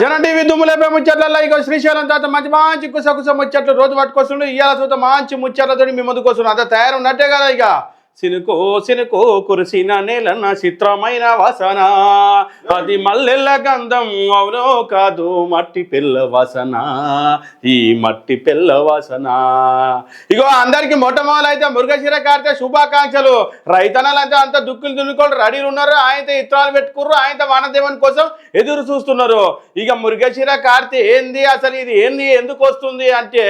జన టీవీ దుమ్ములేపే ముచ్చట్లలో ఇక శ్రీశైలం తర్వాత మంచి మంచి కుస కుస ముచ్చట్లు రోజు పట్టుకొస్తుండ్రు ఇవాళ చూత మంచి ముచ్చట్లతో మీ ముందుకు వస్తున్నాడు అంత తయారు ఉన్నట్టే కదా ఇక. సినుకో సినుకో కురిసిన నేలన్న చిత్రమైన వాసన. అది మల్లెల గంధం అవునో కాదు మట్టి పిల్ల వాసన. ఈ మట్టి పిల్ల వాసన. ఇగో అందరికి మొట్టమొదలైతే మురుగశిర కార్తె శుభాకాంక్షలు. రైతనాలైతే అంత దుక్కులు దున్నుకోండి రెడీ ఉన్నారు. ఆయనతో ఇత్రాలు పెట్టుకుర్రు. ఆయనతో వానదేవన్ కోసం ఎదురు చూస్తున్నారు. ఇక మురుగశిర కార్తె ఏంది? అసలు ఇది ఏంది? ఎందుకు వస్తుంది? అంటే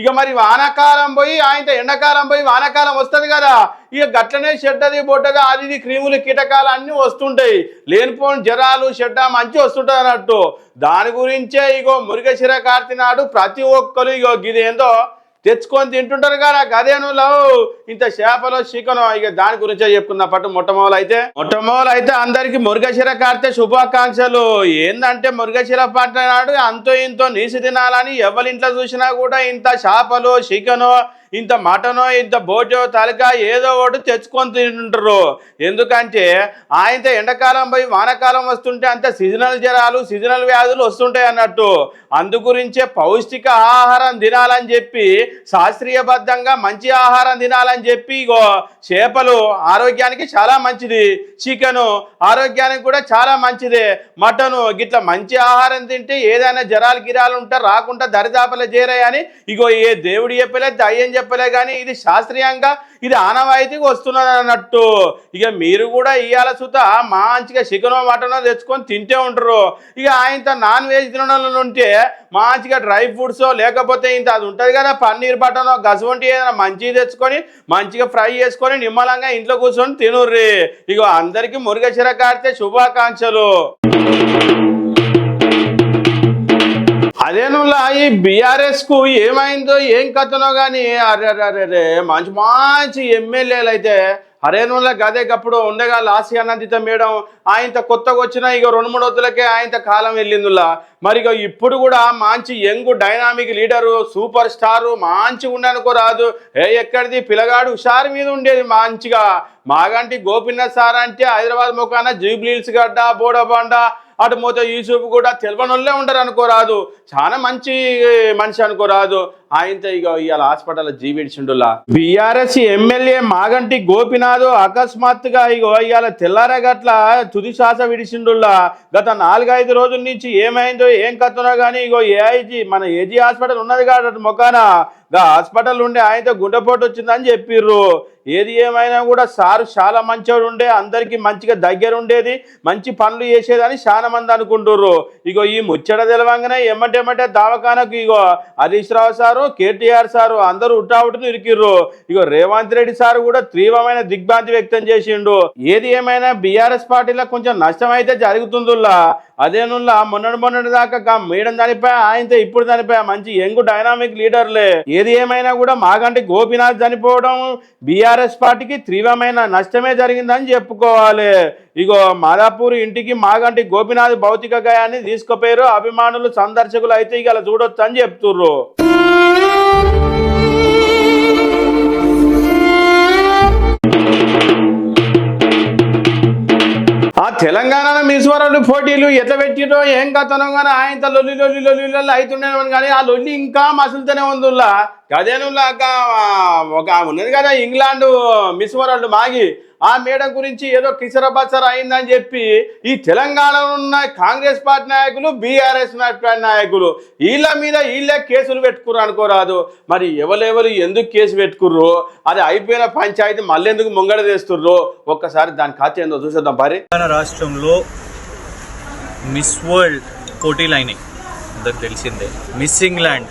ఇక మరి వానాకాలం పోయి ఆయనతో ఎండాకాలం పోయి వానాకాలం వస్తుంది కదా. ఇక గట్లనే షెడ్డది బొడ్డది అది ఇది క్రీములు కీటకాలు అన్నీ వస్తుంటాయి. లేనిపోని జ్వరాలు షెడ్డ మంచి వస్తుంటాయి అన్నట్టు. దాని గురించే ఇగో మురుగశిర కార్తె నాడు ప్రతి ఒక్కరు ఇగో గిదేందో తెచ్చుకొని తింటుంటారు కదా గదేను లవ్ ఇంత చేపలు చికెను ఇక దాని గురించే చెప్పుకున్న పట్టు మొట్టమొదలు అయితే మొట్టమొదలు అయితే అందరికి మురుగశిర కార్తె శుభాకాంక్షలు. ఏందంటే మురుగశిర పట్ట నాడు అంతో ఇంతో నీసి తినాలని ఎవరి ఇంట్లో చూసినా కూడా ఇంత చేపలు చికెను ఇంత మటనో ఇంత భోజో తలక ఏదో ఒకటి తెచ్చుకొని తింటుంటారు ఎందుకంటే ఆయనతో ఎండాకాలం పోయి వానకాలం వస్తుంటే అంత సీజనల్ జ్వరాలు సీజనల్ వ్యాధులు వస్తుంటాయి అన్నట్టు. అందు గురించే పౌష్టిక ఆహారం తినాలని చెప్పి శాస్త్రీయబద్ధంగా మంచి ఆహారం తినాలని చెప్పి ఇగో చేపలు ఆరోగ్యానికి చాలా మంచిది. చికెను ఆరోగ్యానికి కూడా చాలా మంచిది. మటను గిట్ల మంచి ఆహారం తింటే ఏదైనా జ్వరాలు గిరాలు ఉంటే రాకుండా దరిదాపలు చేరాయని ఇగో ఏ దేవుడు చెప్పలేదు దయ్యం చెప్పలే కానీ ఇది శాస్త్రీయంగా ఇది ఆనవాయితీగా వస్తున్నది అన్నట్టు. ఇక మీరు కూడా ఇవాళ సుత మంచిగా చికెన్ మటన్ తెచ్చుకొని తింటే ఉంటారు. ఇక ఆయన నాన్ వెజ్ తినడం ఉంటే మంచిగా డ్రై ఫ్రూట్స్ లేకపోతే ఇంత అది ఉంటుంది కదా పన్నీర్ బటనో గసవంటి ఏదైనా మంచిగా తెచ్చుకొని మంచిగా ఫ్రై చేసుకొని నిమ్మలంగా ఇంట్లో కూర్చొని తినుర్రి. ఇగో అందరికీ మురుగశిర కార్తె శుభాకాంక్షలు. అదేనులా ఈ బీఆర్ఎస్కు ఏమైందో ఏం కథనో కానీ అరే అరే అరే అరే మంచి మంచి ఎమ్మెల్యేలు అయితే హరేనుల్లా గదే గప్పుడు ఉండగా లాసి అనందిత మేడం ఆయనత కొత్తగా వచ్చిన ఇక రెండు మూడు వద్దులకే ఆయనత కాలం వెళ్ళిందిలా. మరి ఇక ఇప్పుడు కూడా మంచి young dynamic leader super star మంచిగా ఉండనుకో రాదు. ఏ ఎక్కడిది? పిల్లగాడు హుషారు మీద ఉండేది మంచిగా. మాగంటి గోపీనాథ్ సార్ అంటే హైదరాబాద్ ముఖాన జూబ్లీల్స్ గడ్డ బోడబండ అటు పోతే యూసుఫ్ కూడా తెలియనోళ్ళే ఉండరు అనుకోరాదు చాలా మంచి మనిషి అనుకోరాదు. ఆయనతో ఇక ఇవాళ హాస్పిటల్ జీవిడిచిండులా బీఆర్ఎస్ ఎమ్మెల్యే మాగంటి గోపినాథ్ అకస్మాత్తుగా ఇగో ఇవాళ తెల్లారగట్ల తుది శ్వాస విడిచిండులా. గత నాలుగైదు రోజుల నుంచి ఏమైందో ఏం కత్తున్నా కానీ ఇగో ఏఐజీ మన ఏజీ హాస్పిటల్ ఉన్నది కాబట్టి మొకాన గా హాస్పిటల్ ఉండే ఆయనతో గుండెపోటు వచ్చిందని చెప్పిర్రు. ఏది ఏమైనా కూడా సారు చాలా మంచివాడు ఉండే అందరికీ మంచిగా దగ్గర ఉండేది మంచి పనులు చేసేదని చాలా మంది అనుకుంటుర్రు. ఇగో ఈ ముచ్చట తెలవంగానే ఎమ్మటెమ్మటే దావకానకు ఇగో Harish Rao sir KTR sir అందరూ ఉట్టావుట్టును ఇరికిర్రు. ఇగో రేవంత్ రెడ్డి సారు కూడా తీవ్రమైన దిగ్భ్రాంతి వ్యక్తం చేసిండు. ఏది ఏమైనా బీఆర్ఎస్ పార్టీలో కొంచెం నష్టం అయితే జరుగుతుందిలా అదేనుల్లా మొన్నటి మొన్నటి దాకా మేడం చనిపోయా ఆయనతో ఇప్పుడు చనిపోయా మంచి యంగ్ డైనామిక్ లీడర్లే. ఏది ఏమైనా కూడా మాగంటి గోపీనాథ్ చనిపోవడం బీఆర్ఎస్ పార్టీకి తీవ్రమైన నష్టమే జరిగిందని చెప్పుకోవాలి. ఇగో మాదాపూర్ ఇంటికి మాగంటి గోపీనాథ్ భౌతిక గయాన్ని తీసుకుపోయారు. అభిమానులు సందర్శకులు అయితే ఇక చూడొచ్చు అని చెప్తుర్రు. ఆ తెలంగాణ మీశ్వరుడు పోటీలు ఎట్లా పెట్టిరో ఏం కథనం కానీ ఆయన లొల్లి లొల్లి లొల్లి లొల్లి అవుతుండే కానీ ఆ లొల్లి ఇంకా మసులుతూనే ఉందిలా అదేనుల్లా ఒక ఉన్నది కదా ఇంగ్లాండ్ మిస్ వరల్డ్ మాగి ఆ మేడం గురించి ఏదో కిసరబసర అయిందని చెప్పి ఈ తెలంగాణలో ఉన్న కాంగ్రెస్ పార్టీ నాయకులు బీఆర్ఎస్ పార్టీ నాయకులు వీళ్ళ మీద వీళ్ళే కేసులు పెట్టుకుర్రు అనుకోరాదు. మరి ఎవరెవరు ఎందుకు కేసు పెట్టుకుర్రు? అది అయిపోయిన పంచాయతీ మళ్ళీ ఎందుకు ముంగడ తెస్తుర్రు? ఒక్కసారి దాని ఖాతా ఏందో చూసేద్దాం పరి. తెలంగాణ రాష్ట్రంలో మిస్ వరల్డ్ పోటీలు అయినాయి అందరికి తెలిసిందే. మిస్ ఇంగ్లాండ్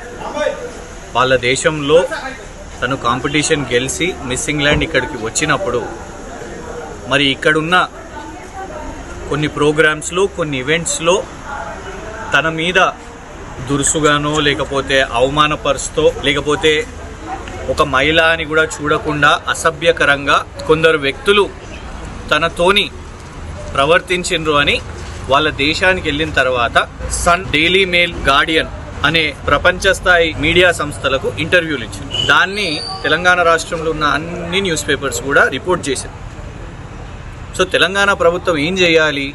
వాళ్ళ దేశంలో తను కాంపిటీషన్ గెలిచి మిస్ ఇంగ్లాండ్ ఇక్కడికి వచ్చినప్పుడు మరి ఇక్కడున్న కొన్ని ప్రోగ్రామ్స్లో కొన్ని ఈవెంట్స్లో తన మీద దురుసుగానో లేకపోతే అవమానపరుస్తో లేకపోతే ఒక మహిళ అని కూడా చూడకుండా అసభ్యకరంగా కొందరు వ్యక్తులు తనతోని ప్రవర్తించిండ్రు అని వాళ్ళ దేశానికి వెళ్ళిన తర్వాత సన్ డైలీ మెయిల్ గార్డియన్ అనే ప్రపంచ స్థాయి మీడియా సంస్థలకు ఇంటర్వ్యూలు ఇచ్చింది. దాన్ని తెలంగాణ రాష్ట్రంలో ఉన్న అన్ని న్యూస్ పేపర్స్ కూడా రిపోర్ట్ చేసింది. సో తెలంగాణ ప్రభుత్వం ఏం చేయాలి?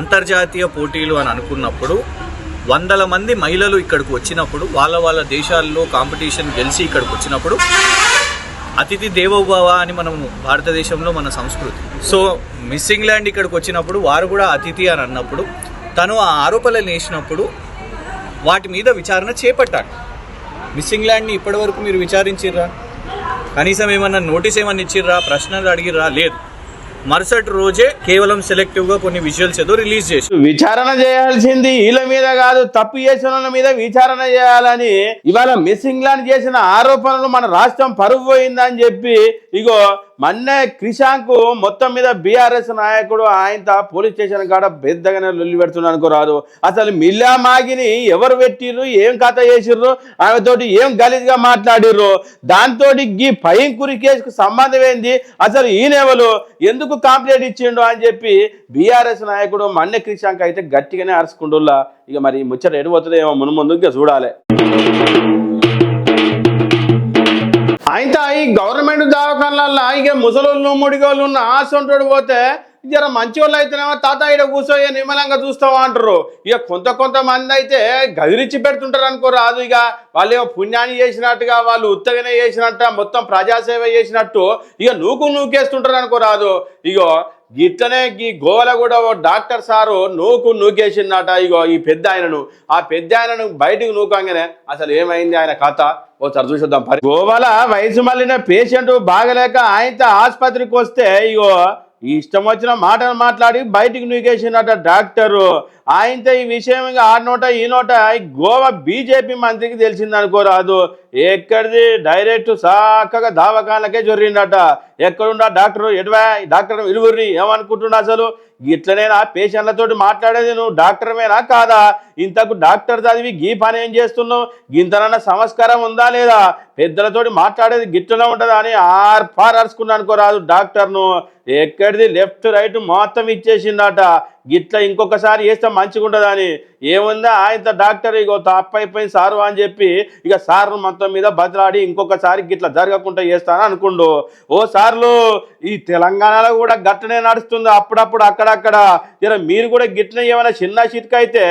అంతర్జాతీయ పోటీలు అని అనుకున్నప్పుడు వందల మంది మహిళలు ఇక్కడికి వచ్చినప్పుడు వాళ్ళ వాళ్ళ దేశాల్లో కాంపిటీషన్ గెలిచి ఇక్కడికి వచ్చినప్పుడు అతిథి దేవోభవ అని మనం భారతదేశంలో మన సంస్కృతి. సో మిస్ ఇంగ్లాండ్ ఇక్కడికి వచ్చినప్పుడు వారు కూడా అతిథి అని అన్నప్పుడు తను ఆ ఆరోపణలు వేసినప్పుడు వాటి మీద విచారణ చేపట్టాలి మిస్ ఇంగ్లాండ్ని ఇప్పటివరకు మీరు విచారించిర్రా? కనీసం ఏమన్నా నోటీస్ ఏమన్నా ఇచ్చిర్రా? ప్రశ్నలు అడిగిర్రా? లేదు. మరుసటి రోజే కేవలం సెలెక్టివ్గా కొన్ని విజువల్స్ ఏదో రిలీజ్ చేసి విచారణ చేయాల్సింది వీళ్ళ మీద కాదు తప్పు చేసిన మీద విచారణ చేయాలని ఇవాళ మిస్సింగ్ ల్యాండ్ చేసిన ఆరోపణలు మన రాష్ట్రం పరువు పోయిందని చెప్పి ఇగో మొన్నే క్రిషాంకు మొత్తం మీద బీఆర్ఎస్ నాయకుడు ఆయన పోలీస్ స్టేషన్ కాడ పెద్దగానే లొల్లి పెడుతున్నాను అనుకోరాదు అసలు మిల్లా మాగిని ఎవరు పెట్టిర్రు? ఏం కథ చేసిర్రు? ఆమెతోటి ఏం గలీజ్గా మాట్లాడిర్రు? దాంతో గీ పైంకురి కేసుకు సంబంధం ఏంది? అసలు ఈయనెవరు ఎందుకు కాంప్లైంట్ ఇచ్చిండు అని చెప్పి బీఆర్ఎస్ నాయకుడు మన్నె క్రిషాంక్ అయితే గట్టిగానే అరుచుకుంటుల్లా ఇక మరి ముచ్చట ఎడిపోతుందో ఏమో మును ముందుగా చూడాలి. అయితే ఈ గవర్నమెంట్ దవాఖానలల్లో ఇక ముసలోళ్ళు ముడిగోళ్ళు ఉన్న ఆశంటోడు పోతే జర మంచి వాళ్ళు అయితేనేమో తాత ఇక్కడ కూర్చోయ్య నిమ్మలంగా చూస్తావా అంటారు ఇక కొంత కొంతమంది అయితే గదిరిచ్చి పెడుతుంటారు అనుకో రాదు ఇక. వాళ్ళు ఏమో పుణ్యాన్ని చేసినట్టుగా వాళ్ళు ఉత్తగానే చేసినట్ట మొత్తం ప్రజాసేవ చేసినట్టు ఇక నూకు నూకేస్తుంటారు అనుకో రాదు. ఇగో ఇట్లనే ఈ గోవల కూడా ఓ డాక్టర్ సారు నూకు నూకేసిందట ఇగో ఈ పెద్ద ఆయనను ఆ పెద్ద ఆయనను బయటకు నూకంగానే అసలు ఏమైంది ఆయన కథ? ఓసారి చూసేద్దాం. పరి గోవల వయసు మళ్ళిన పేషెంట్ బాగలేక ఆయనతో ఆసుపత్రికి వస్తే ఇగో ఇష్టం వచ్చిన మాటలు మాట్లాడి బయటికి నూకేసినట డాక్టరు. ఆయనతో ఈ విషయం ఆ నోట ఈ నోట గోవా బీజేపీ మంత్రికి తెలిసింది అనుకోరాదు ఎక్కడిది? డైరెక్ట్ చక్కగా దావకాలకే జరిగిందట ఎక్కడుండా డాక్టర్? ఎటువా? డాక్టర్ ఇరువురి ఏమనుకుంటున్నా అసలు? ఇట్లనేనా? పేషెంట్లతోటి మాట్లాడేది నువ్వు? డాక్టర్మేనా కాదా? ఇంతకు డాక్టర్ చదివి గీ పని ఏం చేస్తున్నావు? ఇంతనన్న సంస్కారం ఉందా లేదా? పెద్దలతోటి మాట్లాడేది గిట్లనే ఉంటుందా అని ఆర్ పార్ అరుచుకున్నా అనుకోరాదు డాక్టర్ను. ఎక్కడిది? లెఫ్ట్ రైట్ మొత్తం ఇచ్చేసిందట గిట్ల ఇంకొకసారి వేస్తే మంచిగా ఉండదని ఏముందా ఆయన డాక్టర్ ఇగో తప్పైపోయింది సారు అని చెప్పి ఇక సార్లు మొత్తం మీద బదిలాడి ఇంకొకసారి గిట్లా జరగకుండా చేస్తాను అనుకుండు ఓ సార్లు ఈ తెలంగాణలో కూడా గట్టనే నడుస్తుంది అప్పుడప్పుడు అక్కడక్కడ జర మీరు కూడా గిట్లనే ఏమైనా చిన్న చిట్క అయితే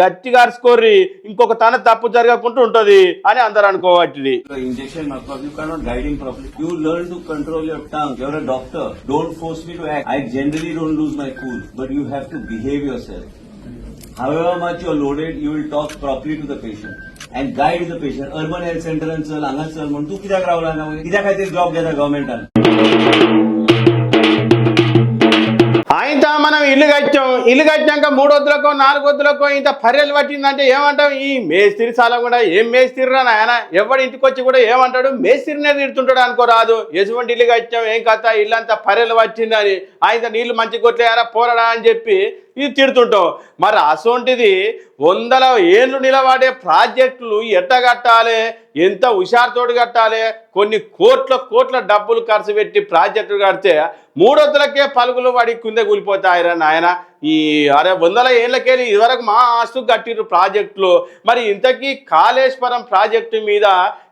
గట్టిగా అరుచుకోర్రి ఇంకొక తన తప్పు జరగకుండా ఉంటుంది అని అందరు అనుకోవట్టిది The injection method, you cannot guide him properly. You learn to control your tongue. You're a doctor. Don't force me to act. I generally don't lose my cool, but you have. However much you're loaded, you will talk properly to the patient. And guide the patient. Urban health center and चल, हांगा चल म्हणून तू कित्याक रावला ना कित्याक खातीर job घेता गव्हर्मेंटान ఆయన మనం ఇల్లు కట్టాం ఇల్లు కట్టాక మూడు వద్దులకో నాలుగు వద్దులకో ఇంత పర్రెలు పట్టిందంటే ఏమంటాం ఈ మేస్త్రి సాల కూడా ఏం మేస్త్రి రా నాయన ఎవడి ఇంటికి వచ్చి కూడా ఏమంటాడు మేస్త్రినే తిడుతుంటాడు అనుకో రాదు ఎటువంటి ఇల్లు కట్టాం ఏం కథ ఇల్లంతా పర్రెలు పట్టిందని ఆయన నీళ్లు మంచి కొట్లేయారా పోరాడా అని చెప్పి ఇది తిడుతుంటాం మరి అసొంటిది వందల ఏళ్ళు నిలబడే ప్రాజెక్టులు ఎట్ట కట్టాలి? ఎంత హుషారుతోటి కట్టాలి? కొన్ని కోట్ల కోట్ల డబ్బులు ఖర్చు పెట్టి ప్రాజెక్టులు కడితే మూడొద్దులకే పలుకులు వాడి కింద కూలిపోతాయిరా నాయన. ఈ అరే వందల ఏళ్ళకెళ్ళి ఇదివరకు మా ఆస్తు కట్టిర్రు ప్రాజెక్టులు. మరి ఇంతకీ కాళేశ్వరం ప్రాజెక్టు మీద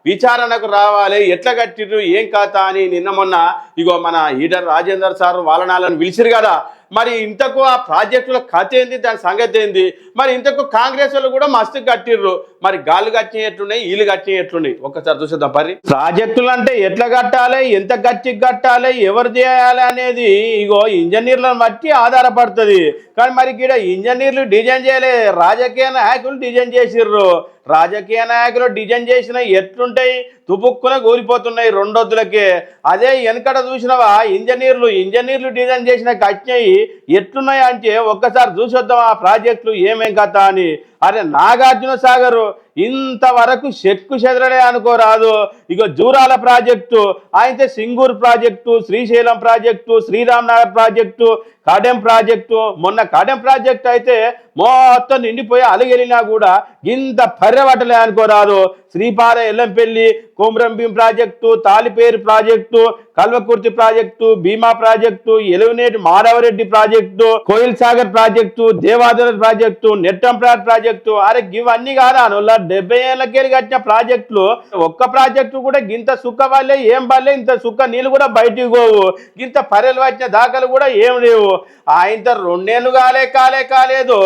విచారణకు రావాలి. ఎట్లా కట్టిర్రు? ఏం కాతా అని నిన్న మొన్న ఇగో మన ఈడర్ రాజేందర్ సార్ వాళ్ళనాలను పిలిచిరు కదా. మరి ఇంతకు ఆ ప్రాజెక్టుల కథ ఏంది? దాని సంగతి ఏంది? మరి ఇంతకు కాంగ్రెస్ వాళ్ళు కూడా మస్తు కట్టిర్రు. మరి గాలి కట్టిన ఎట్లున్నాయి వీళ్ళు కట్టిన ఎట్లున్నాయి ఒక్కసారి చూసేద్దాం పరి. ప్రాజెక్టులు అంటే ఎట్లా కట్టాలి? ఎంత గట్టి కట్టాలి? ఎవరు చేయాలి అనేది? ఇగో ఇంజనీర్లను బట్టి ఆధారపడుతుంది. కానీ మరి ఇక్కడ ఇంజనీర్లు డిజైన్ చేయలే. రాజకీయ నాయకులు డిజైన్ చేసిర్రు. రాజకీయ నాయకులు డిజైన్ చేసిన ఎట్లుంటాయి? తుపుక్కున కూలిపోతున్నాయి రెండొద్దులకే. అదే వెనకట చూసినవా? ఇంజనీర్లు ఇంజనీర్లు డిజైన్ చేసిన కట్టినవి ఎట్లున్నాయి అంటే ఒక్కసారి చూసొద్దాం ఆ ప్రాజెక్టులు ఏమేం కథ అని. అరే నాగార్జున సాగరు ఇంతవరకు చెక్కు చెదరడే అనుకోరాదు. ఇక జూరాల ప్రాజెక్టు అయితే Singur project Srisailam project Sriram Nagar project Kadem project. మొన్న కాడెం ప్రాజెక్ట్ అయితే మొత్తం నిండిపోయి అలగెలినా కూడా ఇంత పర్యవటలే అనుకోరాదు. Sripada Yellampalli Kumrambheem project Taliperu project Kalwakurthy project Bhima project Alimineti Madhavareddy project Koil Sagar project Devadula project నెట్టంప్రాట్ project. అరే ఇవన్నీ కాదా? అనులా డెబ్బై ఏళ్ళకెళ్ళి కట్టిన ప్రాజెక్టులు. ఒక్క ప్రాజెక్టు కూడా గింత సుక్క వాళ్ళే ఏం వాళ్ళే ఇంత సుక్క నీళ్ళు కూడా బయటికి పోవు. ఇంత పర్యలు వచ్చిన దాఖలు కూడా ఏం లేవు. ఆయన రెండేళ్ళు కాలే కాలే కాలేదు.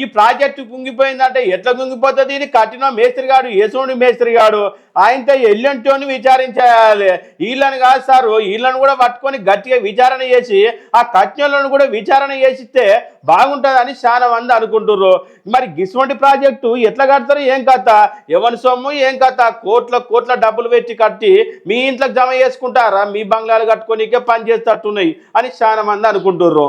ఈ ప్రాజెక్టు కుంగిపోయిందంటే ఎట్లా కుంగిపోతుంది? ఇది కట్టిన మేస్త్రి గాడు ఏసోని మేస్త్రి గాడు. ఆయనతో ఎల్లంటోని విచారించాలి. వీళ్ళని కాదు సార్ వీళ్ళని కూడా పట్టుకొని గట్టిగా విచారణ చేసి ఆ కఠినలను కూడా విచారణ చేసిస్తే బాగుంటుందని చాలా మంది అనుకుంటుర్రు. మరి గిసువంటి ప్రాజెక్టు ఎట్లా కడతారు? ఏం కథ? ఎవరి సొమ్ము? ఏం కథ? కోట్ల కోట్ల డబ్బులు పెట్టి కట్టి మీ ఇంట్లోకి జమ చేసుకుంటారా? మీ బంగ్లాలు కట్టుకోనికే పని చేస్తట్టున్నాయి అని చాలా మంది అనుకుంటుర్రు.